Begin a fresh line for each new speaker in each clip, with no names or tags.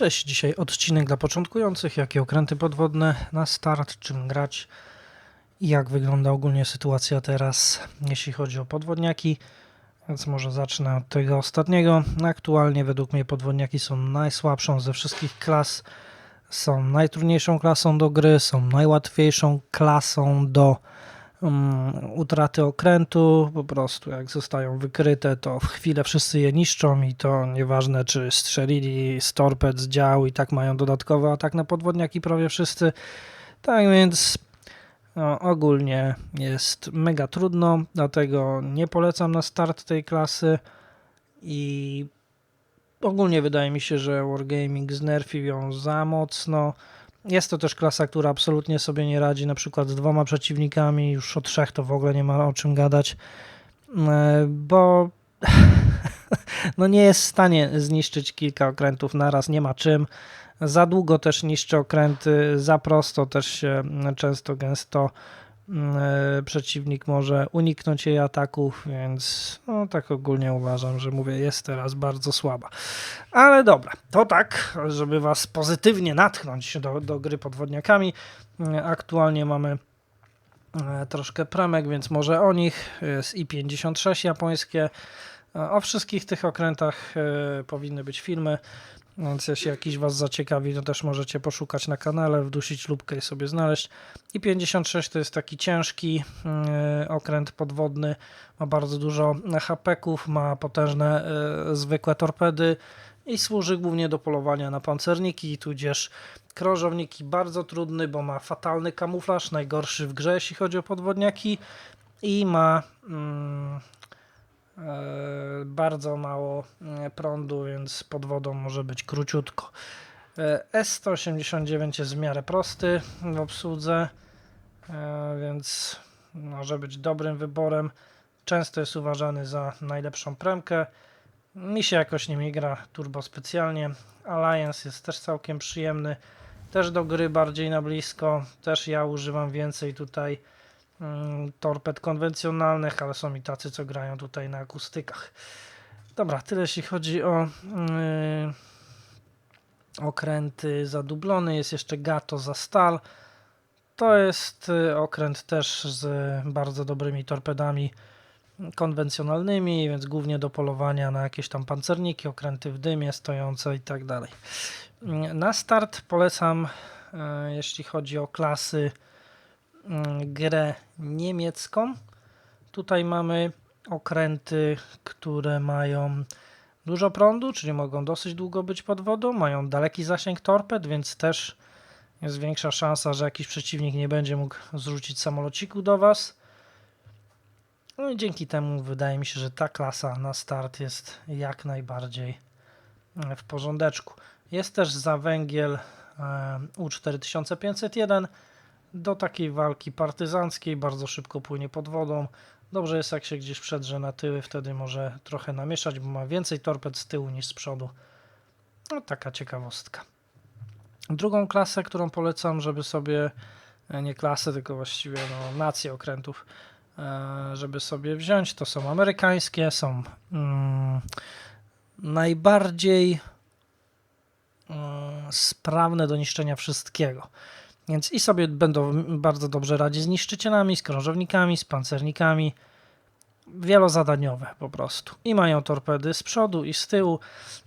Cześć, dzisiaj odcinek dla początkujących, jakie okręty podwodne na start, czym grać i jak wygląda ogólnie sytuacja teraz, jeśli chodzi o podwodniaki. Więc może zacznę od tego ostatniego. Aktualnie według mnie podwodniaki są najsłabszą ze wszystkich klas. Są najtrudniejszą klasą do gry, są najłatwiejszą klasą do um, utraty okrętu. Po prostu jak zostają wykryte, to w chwilę wszyscy je niszczą i to nieważne czy strzelili z torped, z dział i tak mają dodatkowy atak na podwodniaki prawie wszyscy. Tak więc no, ogólnie jest mega trudno, dlatego nie polecam na start tej klasy i ogólnie wydaje mi się, że Wargaming znerfił ją za mocno. Jest to też klasa, która absolutnie sobie nie radzi, na przykład z dwoma przeciwnikami, już o trzech to w ogóle nie ma o czym gadać, e, bo no nie jest w stanie zniszczyć kilka okrętów naraz, nie ma czym. Za długo też niszczy okręty, za prosto też się często, gęsto przeciwnik może uniknąć jej ataków, więc no, tak ogólnie uważam, że mówię, jest teraz bardzo słaba. Ale dobra, to tak, żeby Was pozytywnie natchnąć do, do gry podwodniakami. e, Aktualnie mamy e, troszkę premek, więc może o nich. Jest i56 japońskie. E, O wszystkich tych okrętach e, powinny być filmy. Więc jeśli jakiś Was zaciekawi, to też możecie poszukać na kanale, wdusić lubkę i sobie znaleźć. I 56 to jest taki ciężki yy, okręt podwodny, ma bardzo dużo hapeków, ma potężne yy, zwykłe torpedy i służy głównie do polowania na pancerniki, tudzież krążowniki. Bardzo trudny, bo ma fatalny kamuflaż, najgorszy w grze, jeśli chodzi o podwodniaki i ma... mm, bardzo mało e, prądu, więc pod wodą może być króciutko. E, S189 jest w miarę prosty w obsłudze, e, więc może być dobrym wyborem. Często jest uważany za najlepszą premkę. Mi się jakoś nie gra turbo specjalnie. Alliance jest też całkiem przyjemny. Też do gry bardziej na blisko. Też ja używam więcej tutaj torped konwencjonalnych, ale są i tacy, co grają tutaj na akustykach. Dobra, tyle jeśli chodzi o yy, okręty za dublony. Jest jeszcze Gato za stal. To jest y, okręt też z bardzo dobrymi torpedami konwencjonalnymi, więc głównie do polowania na jakieś tam pancerniki, okręty w dymie stojące i tak dalej. Mm, Na start polecam, e, jeśli chodzi o klasy, mm, grę niemiecką. Tutaj mamy okręty, które mają dużo prądu, czyli mogą dosyć długo być pod wodą, mają daleki zasięg torped, więc też jest większa szansa, że jakiś przeciwnik nie będzie mógł zrzucić samolociku do Was. No i dzięki temu wydaje mi się, że ta klasa na start jest jak najbardziej e, w porządeczku. Jest też za węgiel e, U4501 do takiej walki partyzanckiej, bardzo szybko płynie pod wodą. Dobrze jest jak się gdzieś przedrze na tyły, wtedy może trochę namieszać, bo ma więcej torped z tyłu niż z przodu. No taka ciekawostka. Drugą klasę, którą polecam, żeby sobie, e, nie klasę, tylko właściwie no, nację okrętów, e, żeby sobie wziąć, to są amerykańskie, są mm, najbardziej mm, sprawne do niszczenia wszystkiego. Więc i sobie będą bardzo dobrze radzić z niszczycielami, z krążownikami, z pancernikami. Wielozadaniowe po prostu. I mają torpedy z przodu i z tyłu,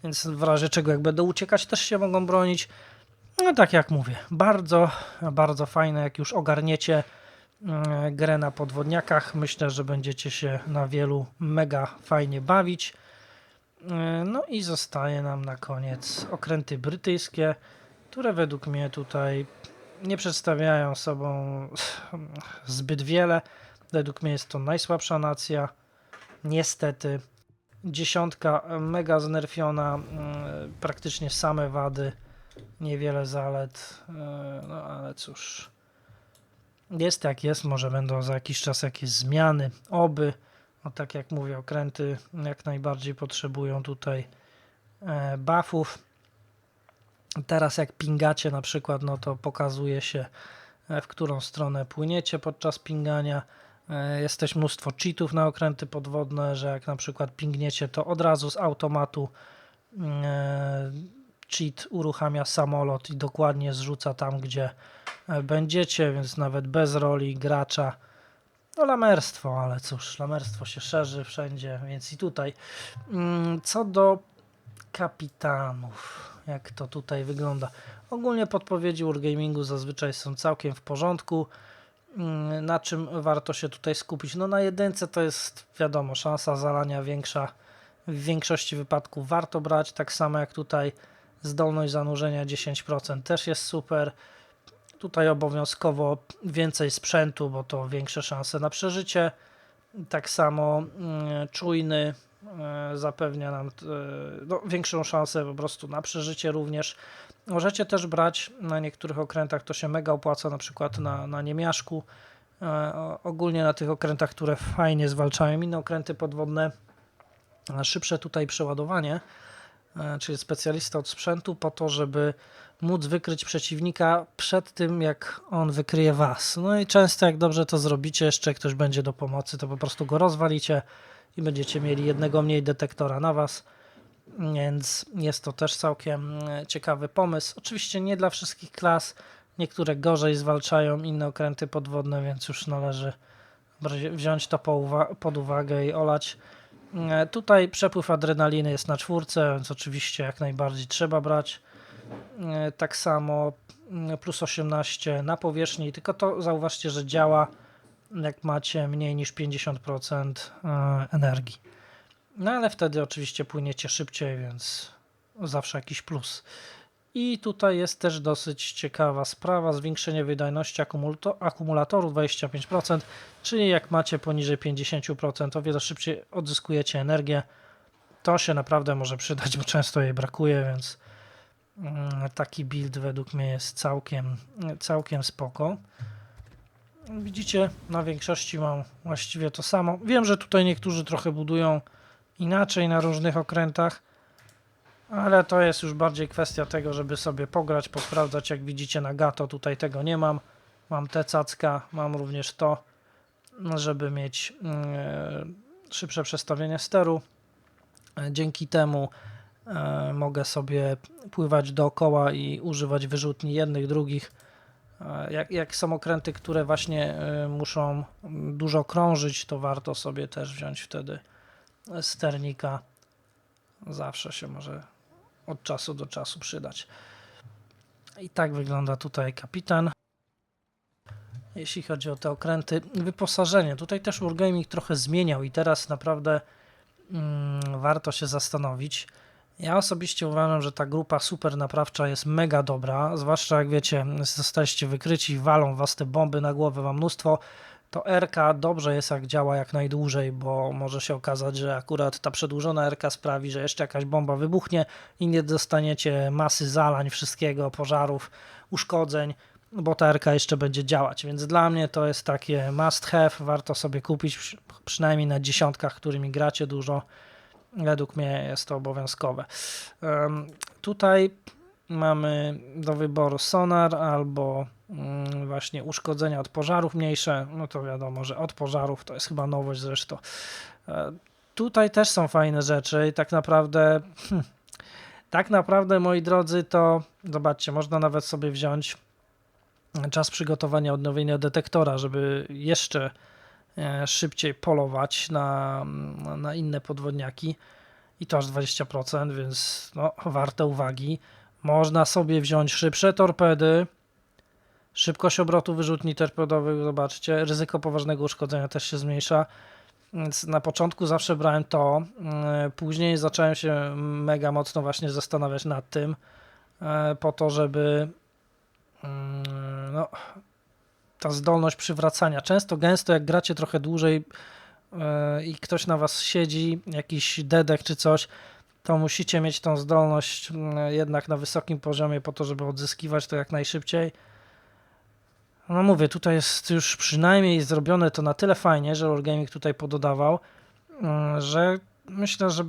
więc w razie czego jak będą uciekać też się mogą bronić. No tak jak mówię, bardzo, bardzo fajne, jak już ogarniecie e, grę na podwodniakach. Myślę, że będziecie się na wielu mega fajnie bawić. E, No i zostaje nam na koniec okręty brytyjskie, które według mnie tutaj nie przedstawiają sobą zbyt wiele. Według mnie jest to najsłabsza nacja. Niestety. Dziesiątka mega znerfiona, mm, praktycznie same wady, niewiele zalet. e, No ale cóż. Jest jak jest, może będą za jakiś czas jakieś zmiany. Oby. No tak jak mówię, okręty jak najbardziej potrzebują tutaj e, buffów. Teraz jak pingacie na przykład, no to pokazuje się e, w którą stronę płyniecie podczas pingania. E, Jest też mnóstwo cheatów na okręty podwodne, że jak na przykład pingniecie, to od razu z automatu mm, e, cheat uruchamia samolot i dokładnie zrzuca tam, gdzie będziecie, więc nawet bez roli gracza. No lamerstwo, ale cóż, lamerstwo się szerzy wszędzie, więc i tutaj. Mm, Co do kapitanów, jak to tutaj wygląda. Ogólnie podpowiedzi Wargamingu zazwyczaj są całkiem w porządku. Mm, Na czym warto się tutaj skupić? No na jedynce to jest wiadomo, szansa zalania większa. W większości wypadków warto brać, tak samo jak tutaj zdolność zanurzenia 10% też jest super. Tutaj obowiązkowo więcej sprzętu, bo to większe szanse na przeżycie. Tak samo mm, czujny zapewnia nam e, no, większą szansę po prostu na przeżycie również. Możecie też brać na niektórych okrętach, to się mega opłaca, na przykład na, na niemiaszku. E, ogólnie na tych okrętach, które fajnie zwalczają inne okręty podwodne, szybsze tutaj przeładowanie, e, czyli specjalista od sprzętu, po to, żeby móc wykryć przeciwnika przed tym, jak on wykryje was. No i często, jak dobrze to zrobicie, jeszcze ktoś będzie do pomocy, to po prostu go rozwalicie i będziecie mieli jednego mniej detektora na was. Więc jest to też całkiem e, ciekawy pomysł. Oczywiście nie dla wszystkich klas. Niektóre gorzej zwalczają inne okręty podwodne, więc już należy wziąć to pod uwagę i olać. E, Tutaj przepływ adrenaliny jest na czwórce, więc oczywiście jak najbardziej trzeba brać. E, Tak samo mm, plus 18 na powierzchni, tylko to zauważcie, że działa jak macie mniej niż 50% e, energii. No ale wtedy oczywiście płyniecie szybciej, więc zawsze jakiś plus. I tutaj jest też dosyć ciekawa sprawa, zwiększenie wydajności akumulato- akumulatoru 25%, czyli jak macie poniżej 50%, o wiele szybciej odzyskujecie energię. To się naprawdę może przydać, bo często jej brakuje, więc mm, taki build według mnie jest całkiem, całkiem spoko. Widzicie, na większości mam właściwie to samo. Wiem, że tutaj niektórzy trochę budują inaczej na różnych okrętach, ale to jest już bardziej kwestia tego, żeby sobie pograć, posprawdzać. Jak widzicie na Gato tutaj tego nie mam. Mam te cacka, mam również to, żeby mieć mm, szybsze przestawienie steru. E, Dzięki temu e, mogę sobie pływać dookoła i używać wyrzutni jednych, drugich. Jak, jak są okręty, które właśnie e, muszą dużo krążyć, to warto sobie też wziąć wtedy sternika. Zawsze się może od czasu do czasu przydać. I tak wygląda tutaj kapitan. Jeśli chodzi o te okręty, wyposażenie. Tutaj też Wargaming trochę zmieniał i teraz naprawdę mm, warto się zastanowić. Ja osobiście uważam, że ta grupa super naprawcza jest mega dobra, zwłaszcza jak wiecie, zostaliście wykryci, walą was te bomby na głowę, mam mnóstwo, to RK dobrze jest jak działa jak najdłużej, bo może się okazać, że akurat ta przedłużona RK sprawi, że jeszcze jakaś bomba wybuchnie i nie dostaniecie masy zalań, wszystkiego, pożarów, uszkodzeń, bo ta RK jeszcze będzie działać, więc dla mnie to jest takie must have, warto sobie kupić przy- przynajmniej na dziesiątkach, którymi gracie dużo, według mnie jest to obowiązkowe. Tutaj mamy do wyboru sonar albo mm, właśnie uszkodzenia od pożarów mniejsze. No to wiadomo, że od pożarów to jest chyba nowość zresztą. E, Tutaj też są fajne rzeczy i tak naprawdę hmm, tak naprawdę moi drodzy to zobaczcie, można nawet sobie wziąć czas przygotowania odnowienia detektora, żeby jeszcze szybciej polować na, na inne podwodniaki i to aż 20%, więc no, warte uwagi. Można sobie wziąć szybsze torpedy, szybkość obrotu wyrzutni torpedowych, zobaczcie, ryzyko poważnego uszkodzenia też się zmniejsza. Więc na początku zawsze brałem to, mm, później zacząłem się mega mocno właśnie zastanawiać nad tym, e, po to, żeby mm, no, ta zdolność przywracania. Często, gęsto, jak gracie trochę dłużej e, i ktoś na was siedzi, jakiś dedek czy coś, to musicie mieć tą zdolność mm, jednak na wysokim poziomie po to, żeby odzyskiwać to jak najszybciej. No mówię, tutaj jest już przynajmniej zrobione to na tyle fajnie, że Wargaming tutaj pododawał, mm, że myślę, że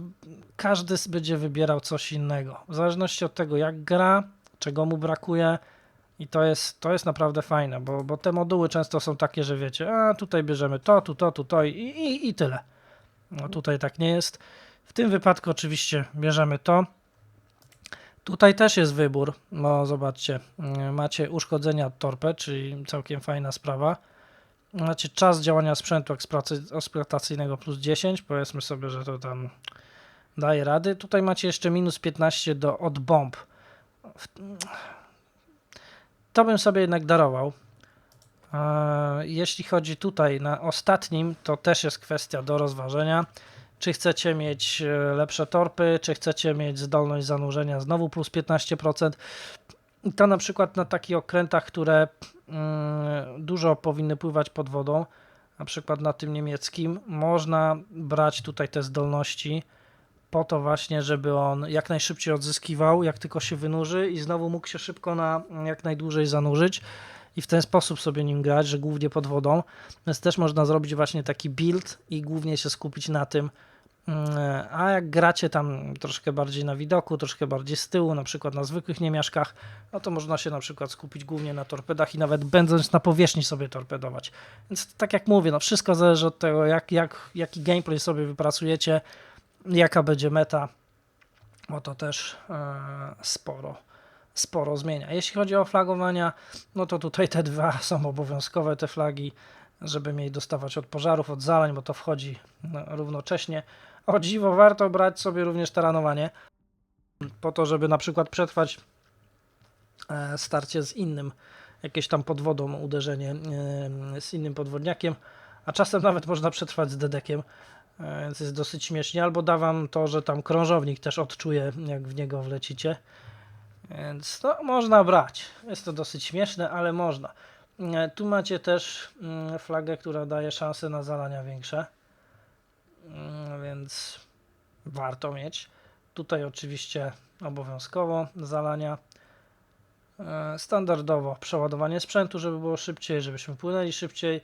każdy będzie wybierał coś innego. W zależności od tego, jak gra, czego mu brakuje. I to jest, to jest naprawdę fajne, bo, bo te moduły często są takie, że wiecie, a tutaj bierzemy to, tu, to, tu, to i, i, i tyle. No tutaj tak nie jest. W tym wypadku oczywiście bierzemy to. Tutaj też jest wybór, no zobaczcie, yy, macie uszkodzenia torped, czyli całkiem fajna sprawa. Macie czas działania sprzętu eksploatacy- eksploatacyjnego plus 10, powiedzmy sobie, że to tam daje rady. Tutaj macie jeszcze minus 15 do od bomb. To bym sobie jednak darował. E, Jeśli chodzi tutaj na ostatnim, to też jest kwestia do rozważenia. Czy chcecie mieć e, lepsze torpy, czy chcecie mieć zdolność zanurzenia znowu plus 15%. I to na przykład na takich okrętach, które mm, dużo powinny pływać pod wodą, na przykład na tym niemieckim, można brać tutaj te zdolności po to właśnie, żeby on jak najszybciej odzyskiwał, jak tylko się wynurzy i znowu mógł się szybko na jak najdłużej zanurzyć i w ten sposób sobie nim grać, że głównie pod wodą. Więc też można zrobić właśnie taki build i głównie się skupić na tym. Mm, A jak gracie tam troszkę bardziej na widoku, troszkę bardziej z tyłu, na przykład na zwykłych niemiaszkach, no to można się na przykład skupić głównie na torpedach i nawet będąc na powierzchni sobie torpedować. Więc tak jak mówię, no wszystko zależy od tego, jak, jak, jaki gameplay sobie wypracujecie, jaka będzie meta, bo to też e, sporo, sporo zmienia. Jeśli chodzi o flagowania, no to tutaj te dwa są obowiązkowe, te flagi, żeby mieć dostawać od pożarów, od zalań, bo to wchodzi no, równocześnie. O dziwo, warto brać sobie również taranowanie, po to, żeby na przykład przetrwać e, starcie z innym, jakieś tam pod wodą uderzenie e, z innym podwodniakiem, a czasem nawet można przetrwać z dedekiem, więc jest dosyć śmiesznie, albo da wam to, że tam krążownik też odczuje, jak w niego wlecicie, więc no, można brać. Jest to dosyć śmieszne, ale można. E, Tu macie też mm, flagę, która daje szanse na zalania większe, Mm, więc warto mieć. Tutaj oczywiście obowiązkowo zalania. E, Standardowo przeładowanie sprzętu, żeby było szybciej, żebyśmy płynęli szybciej.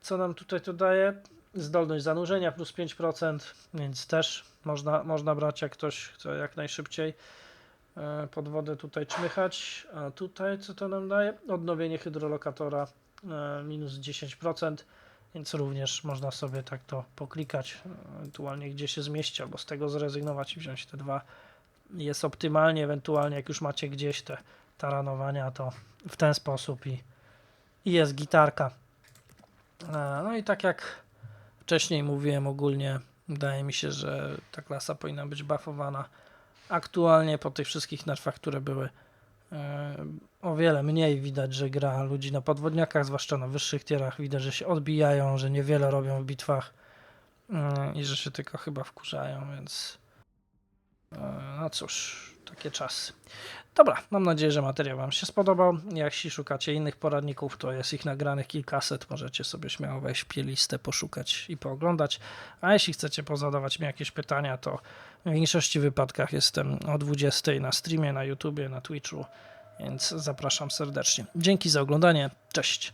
Co nam tutaj to daje? Zdolność zanurzenia plus 5%, więc też można, można brać jak ktoś chce jak najszybciej e, pod wodę tutaj czmychać. A tutaj co to nam daje? Odnowienie hydrolokatora e, minus 10%, więc również można sobie tak to poklikać, ewentualnie gdzie się zmieści, albo z tego zrezygnować i wziąć te dwa. Jest optymalnie, ewentualnie jak już macie gdzieś te taranowania, to w ten sposób i, i jest gitarka. E, No i tak jak wcześniej mówiłem, ogólnie wydaje mi się, że ta klasa powinna być buffowana. Aktualnie po tych wszystkich nerfach, które były, e, o wiele mniej widać, że gra ludzi na podwodniakach, zwłaszcza na wyższych tierach. Widać, że się odbijają, że niewiele robią w bitwach e, i że się tylko chyba wkurzają, więc no cóż, takie czasy. Dobra, mam nadzieję, że materiał Wam się spodobał. Jeśli szukacie innych poradników, to jest ich nagranych kilkaset. Możecie sobie śmiało wejść w playlistę, poszukać i pooglądać. A jeśli chcecie pozadawać mi jakieś pytania, to w większości wypadkach jestem o 20 na streamie, na YouTubie, na Twitchu, więc zapraszam serdecznie. Dzięki za oglądanie. Cześć.